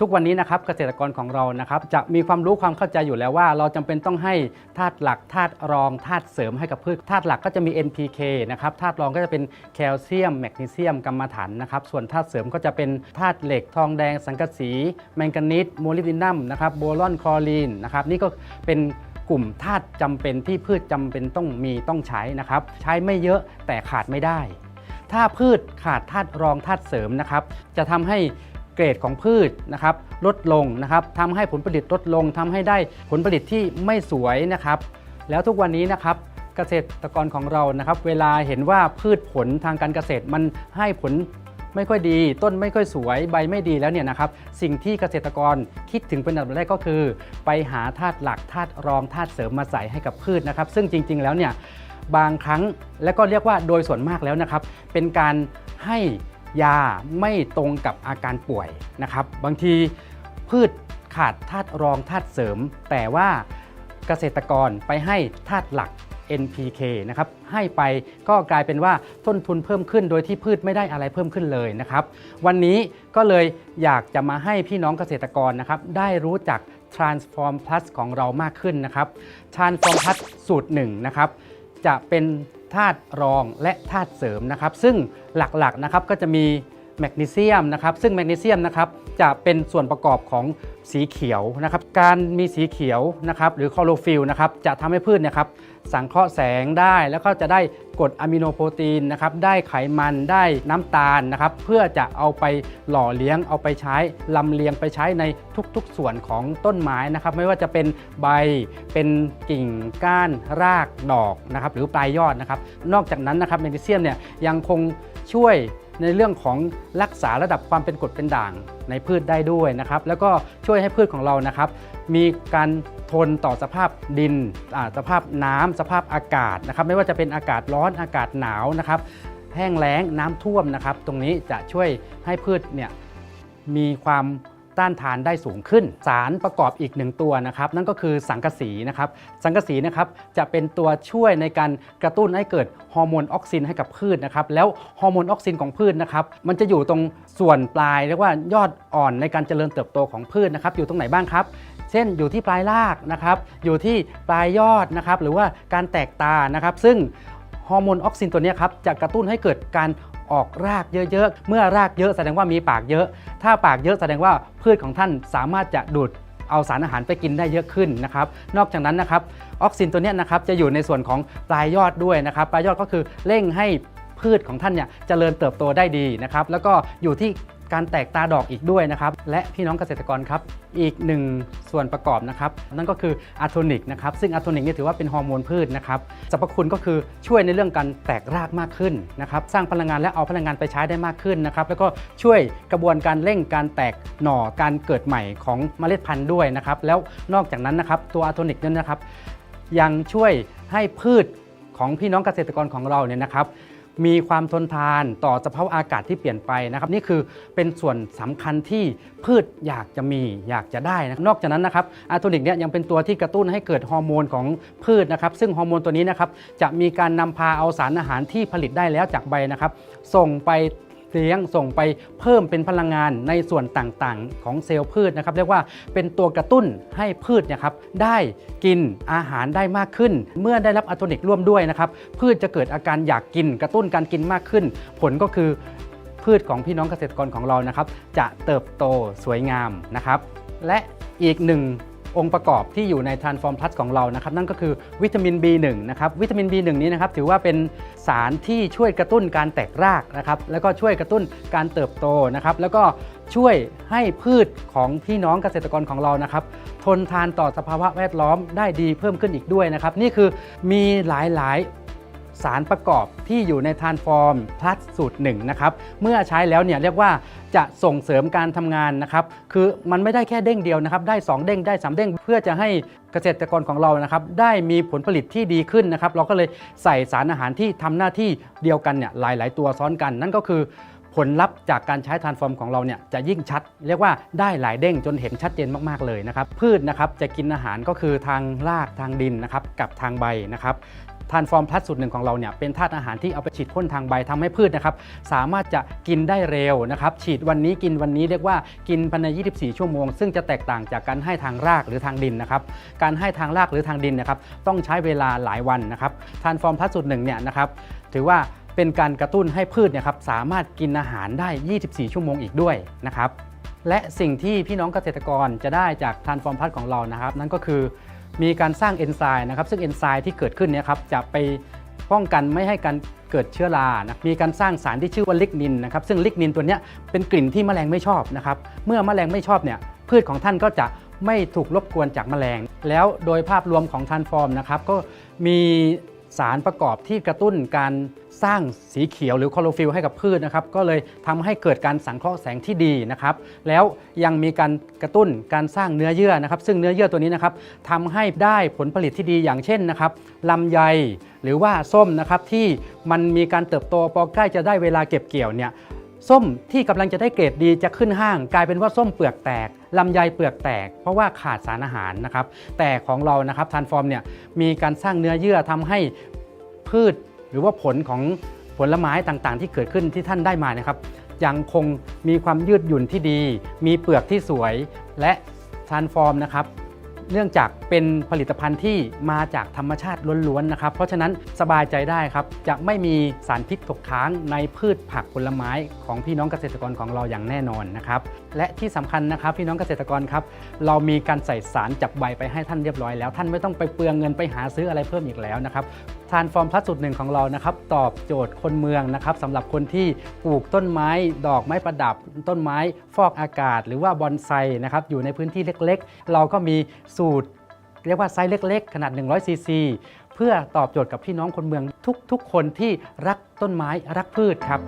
ทุกวันนี้นะครับเกษตรกรของเรานะครับจะมีความรู้ความเข้าใจอยู่แล้วว่า เราจำเป็นต้องให้ธาตุหลักธาตุรองธาตุเสริมให้กับพืชธาตุหลักก็จะมี NPK นะครับธาตุรองก็จะเป็นแคลเซียมแมกนีเซียมกัมมถันนะครับส่วนธาตุเสริมก็จะเป็นธาตุเหล็กทองแดง สังกะสี แมงกานีสโมลิบดินัมนะครับโบรอนคลอรีนนะครับนี่ก็เป็นกลุ่มธาตุจำเป็นที่พืชจำเป็นต้องมีต้องใช้นะครับ ใช้ไม่เยอะแต่ขาดไม่ได้ ถ้าพืชขาดธาตุรองธาตุเสริมนะครับ จะทำให้ เกรดของพืชนะครับลดลงนะครับทำให้ผลผลิตลดลงทำให้ได้ผลผลิตที่ไม่สวยนะครับ แล้วทุกวันนี้นะครับเกษตรกรของเรานะครับ เวลาเห็นว่าพืชผลทางการเกษตรมันให้ผลไม่ค่อยดี ต้นไม่ค่อยสวยใบไม่ดีแล้วเนี่ยนะครับ สิ่งที่เกษตรกรคิดถึงเป็นอันดับแรกก็คือ ไปหาธาตุหลักธาตุรองธาตุเสริมมาใส่ให้กับพืชนะครับ ซึ่งจริง ๆ แล้วเนี่ยบางครั้งและก็เรียกว่าโดยส่วนมากแล้วนะครับ เป็นการให้ ยาไม่ตรงกับอาการป่วยนะครับ บางทีพืชขาดธาตุรองธาตุเสริม แต่ว่าเกษตรกรไปให้ธาตุหลัก NPK นะครับให้ไปก็กลายเป็นว่าต้นทุนเพิ่มขึ้นโดยที่พืชไม่ได้อะไรเพิ่มขึ้นเลยนะครับ วันนี้ก็เลยอยากจะมาให้พี่น้องเกษตรกรนะครับได้รู้จัก Transform Plus ของเรามากขึ้นนะครับ Transform Plus สูตรหนึ่งนะครับจะเป็นธาตุรองและธาตุเสริมนะครับ ซึ่งหลักๆนะครับก็จะมี แมกนีเซียมนะครับซึ่งแมกนีเซียมนะครับจะเป็นส่วนประกอบของสีเขียวนะครับการมีสีเขียวนะครับหรือคลอโรฟิลนะครับจะทำให้พืชนะครับสังเคราะห์แสงได้แล้วก็จะได้กรดอะมิโนโปรตีนนะครับได้ไขมันได้น้ำตาลนะครับเพื่อจะเอาไปหล่อเลี้ยงเอาไปใช้ลำเลียงไปใช้ในทุกๆส่วนของต้นไม้นะครับไม่ว่าจะเป็นใบเป็นกิ่งก้านรากดอกนะครับหรือปลายยอดนะครับนอกจากนั้นนะครับแมกนีเซียมเนี่ยยังคงช่วย ในเรื่องของรักษาระดับความเป็นกรดเป็นด่างในพืชได้ด้วยนะครับ แล้วก็ช่วยให้พืชของเรานะครับ มีการทนต่อสภาพดินสภาพน้ำสภาพอากาศนะครับ ไม่ว่าจะเป็นอากาศร้อนอากาศหนาวนะครับ แห้งแล้งน้ำท่วมนะครับ ตรงนี้จะช่วยให้พืชเนี่ยมีความ ต้านทานได้สูงขึ้น สารประกอบอีกหนึ่งตัวนะครับ นั่นก็คือสังกะสีนะครับ สังกะสีนะครับจะเป็นตัวช่วยในการกระตุ้นให้เกิดฮอร์โมนออกซินให้กับพืชนะครับ แล้วฮอร์โมนออกซินของพืชนะครับ มันจะอยู่ตรงส่วนปลายเรียกว่ายอดอ่อนในการเจริญเติบโตของพืชนะครับ อยู่ตรงไหนบ้างครับเช่นอยู่ที่ปลายรากนะครับ อยู่ที่ปลายยอดนะครับ หรือว่าการแตกตานะครับ ซึ่ง ฮอร์โมนออกซินตัวนี้ครับจะกระตุ้นให้เกิดการออกรากเยอะๆ เมื่อรากเยอะแสดงว่ามีปากเยอะ ถ้าปากเยอะแสดงว่าพืชของท่านสามารถจะดูดเอาสารอาหารไปกินได้เยอะขึ้นนะครับ นอกจากนั้นนะครับออกซินตัวนี้นะครับจะอยู่ในส่วนของปลายยอดด้วยนะครับปลายยอดก็คือเร่งให้พืชของท่านเนี่ยเจริญเติบโตได้ดีนะครับ แล้วก็อยู่ที่ การแตกตาดอกอีกด้วยนะครับ และพี่น้องเกษตรกรครับ อีกหนึ่งส่วนประกอบนะครับ นั่นก็คืออะโทนิกนะครับ ซึ่งอะโทนิกนี่ถือว่าเป็นฮอร์โมนพืชนะครับสรรพคุณก็คือช่วยในเรื่องการแตกรากมากขึ้นนะครับ สร้างพลังงานและเอาพลังงานไปใช้ได้มากขึ้นนะครับ แล้วก็ช่วยกระบวนการเร่งการแตกหน่อการเกิดใหม่ของเมล็ดพันธุ์ด้วยนะครับ แล้วนอกจากนั้นนะครับตัวอะโทนิกเนี่ยนะครับ ยังช่วยให้พืชของพี่น้องเกษตรกรของเราเนี่ยนะครับ มีความทนทานต่อสภาพอากาศที่เปลี่ยนไปนะครับ นี่คือเป็นส่วนสำคัญที่พืชอยากจะมีอยากจะได้นะนอกจากนั้นนะครับอะโทนิกเนี่ยยังเป็นตัวที่กระตุ้นให้เกิดฮอร์โมนของพืชนะครับ ซึ่งฮอร์โมนตัวนี้นะครับจะมีการนำพาเอาสารอาหารที่ผลิตได้แล้วจากใบนะครับ ส่งไป เลี้ยงส่งไปเพิ่มเป็นพลังงานในส่วนต่างๆ ของเซลล์พืชนะครับเรียกว่าเป็นตัวกระตุ้นให้พืชเนยครับได้กินอาหารได้มากขึ้น เมื่อได้รับอะโทนิกร่วมด้วยนะครับพืชจะเกิดอาการอยากกินกระตุ้นการกินมากขึ้น ผลก็คือพืชของพี่น้องเกษตรกรของเรานะครับ จะเติบโตสวยงามนะครับ และอีกหนึ่ง องค์ประกอบที่อยู่ใน Transform Plus ของเรานะครับนั่นก็คือวิตามิน B1 นะครับวิตามิน B1 นี้นะครับถือว่าเป็นสารที่ช่วยกระตุ้นการแตกรากนะครับแล้วก็ช่วยกระตุ้นการเติบโตนะครับแล้วก็ช่วยให้พืชของพี่น้องเกษตรกรของเรานะครับทนทานต่อสภาวะแวดล้อมได้ดีเพิ่มขึ้นอีกด้วยนะครับนี่คือมีหลายๆ สารประกอบที่อยู่ในทานฟอร์มพลัสสูตรหนึ่งนะครับเมื่อใช้แล้วเนี่ยเรียกว่าจะส่งเสริมการทำงานนะครับคือมันไม่ได้แค่เด้งเดียวนะครับได้ 2 เด้งได้ 3 เด้ง เพื่อจะให้เกษตรกรของเรานะครับได้มีผลผลิตที่ดีขึ้นนะครับ เราก็เลยใส่สารอาหารที่ทำหน้าที่เดียวกันเนี่ยหลาย ๆ ตัวซ้อนกัน นั่นก็คือผลลัพธ์จากการใช้ทานฟอร์มของเราเนี่ยจะยิ่งชัด เรียกว่าได้หลายเด้งจนเห็นชัดเจนมากๆเลยนะครับ พืชนะครับจะกินอาหารก็คือทางรากทางดินนะครับกับทางใบนะครับ ทานฟอร์มพลัสสูตรหนึ่งของเราเนี่ยเป็นธาตุอาหารที่เอาไปฉีดพ่นทางใบทำให้พืชนะครับสามารถจะกินได้เร็วนะครับฉีดวันนี้กินวันนี้เรียกว่ากินภายใน 24 ชั่วโมง ซึ่งจะแตกต่างจากการให้ทางรากหรือทางดินนะครับการให้ทางรากหรือทางดินนะครับต้องใช้เวลาหลายวันนะครับทานฟอร์มพลัสสูตรหนึ่งเนี่ยนะครับถือว่าเป็นการกระตุ้นให้พืชเนี่ยครับสามารถกินอาหารได้ 24 ชั่วโมงอีกด้วยนะครับและสิ่งที่พี่น้องเกษตรกรจะได้จากทานฟอร์มพัดของเรานะครับ นั่นก็คือ มีการสร้างเอนไซม์นะครับซึ่งเอนไซม์ที่เกิดขึ้นเนี่ยครับจะไปป้องกันไม่ให้การเกิดเชื้อรานะมีการสร้างสารที่ชื่อว่าลิกนินนะครับซึ่งลิกนินตัวนี้เป็นกลิ่นที่แมลงไม่ชอบนะครับเมื่อแมลงไม่ชอบเนี่ยพืชของท่านก็จะไม่ถูกรบกวนจากแมลง แล้วโดยภาพรวมของทานฟอร์มนะครับก็มีสารประกอบที่กระตุ้นการ สร้างสีเขียวหรือคลอโรฟิลให้กับพืชนะครับก็เลยทำให้เกิดการสังเคราะห์แสงที่ดีนะครับแล้วยังมีการกระตุ้นการสร้างเนื้อเยื่อนะครับ ซึ่งเนื้อเยื่อตัวนี้นะครับทำให้ได้ผลผลิตที่ดีอย่างเช่นนะครับลำไยหรือว่าส้มนะครับที่มันมีการเติบโตพอใกล้จะได้เวลาเก็บเกี่ยวเนี่ยส้มที่กำลังจะได้เกรดดีจะขึ้นห้าง กลายเป็นว่าส้มเปลือกแตกลำไยเปลือกแตก เพราะว่าขาดสารอาหารนะครับแต่ของเรานะครับทานฟอร์มเนี่ยมีการสร้างเนื้อเยื่อทำให้พืช รือว่าผลของผลไม้ต่างๆ ที่เกิดขึ้นที่ท่านได้มานะครับยังคงมีความยืดหยุ่นที่ดี มีเปลือกที่สวยและทานฟอร์มนะครับ เนื่องจาก เป็นผลิตภัณฑ์ที่มาจากธรรมชาติล้วนๆนะครับ เพราะฉะนั้นสบายใจได้ครับ จะไม่มีสารพิษตกค้างในพืชผักผลไม้ของพี่น้องเกษตรกรของเราอย่างแน่นอนนะครับ และที่สำคัญนะครับพี่น้องเกษตรกรครับ เรามีการใส่สารจับใบไปให้ท่านเรียบร้อยแล้ว ท่านไม่ต้องไปเปลืองเงินไปหาซื้ออะไรเพิ่มอีกแล้วนะครับทานฟอร์มพลัสสูตรหนึ่งของเรานะครับตอบโจทย์คนเมืองนะครับสำหรับคนที่ปลูกต้นไม้ ดอกไม้ประดับ ต้นไม้ฟอกอากาศ หรือว่าบอนไซนะครับอยู่ในพื้นที่เล็กๆ เราก็มีสูตร เรียกว่าไซส์เล็ก ๆ ขนาด 100 ซีซี เพื่อตอบโจทย์กับพี่น้องคนเมืองทุกๆ คนที่รักต้นไม้รักพืชครับ